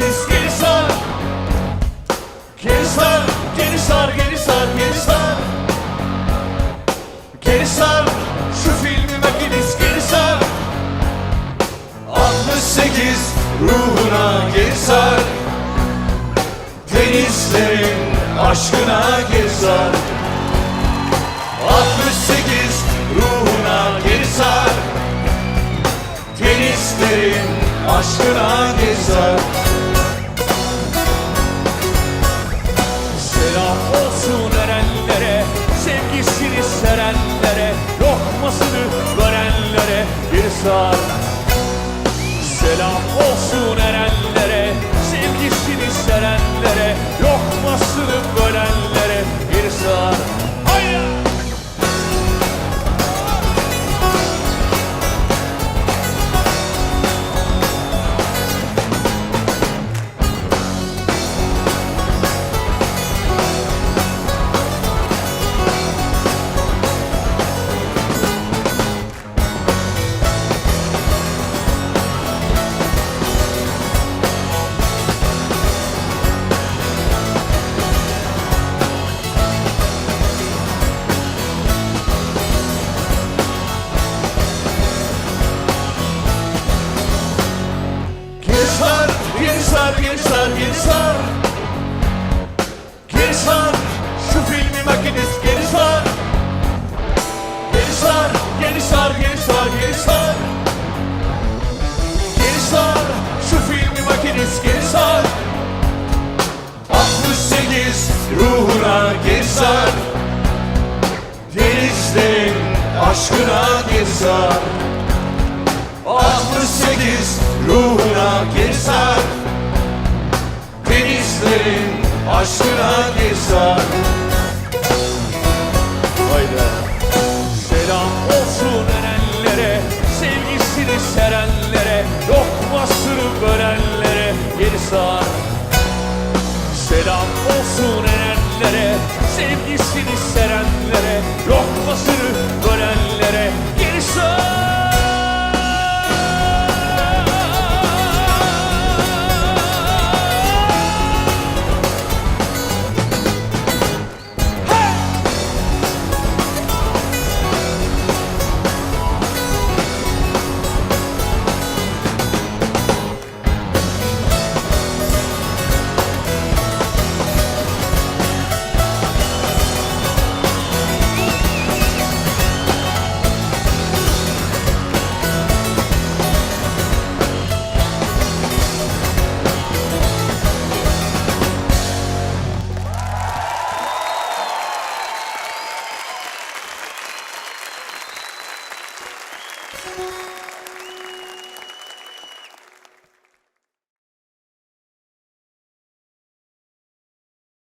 deniz sar. Geri sar, geri sar, geri sar, geri sar. Şu filmime Filiz geri 68 ruhuna geri sar. Aşkına geri 68 ruhuna geri sar. Aşkına gezer Selam olsun erenlere, sevgisini serenlere, lokmasını görenlere sar, geri sar, geri sar. Geri sar, şu filmi makinist geri sar. Geri sar, geri sar, geri sar, geri sar. Geri sar, şu filmi makinist geri sar. 68 ruhuna geri sar. Denizlerin aşkına geri sar. 68 ruhuna geri sar Denizlerin aşkına geri sar Haydi. Selam olsun erenlere, sevgisini serenlere, lokmasını bölenlere geri sar. Selam olsun erenlere, sevgisini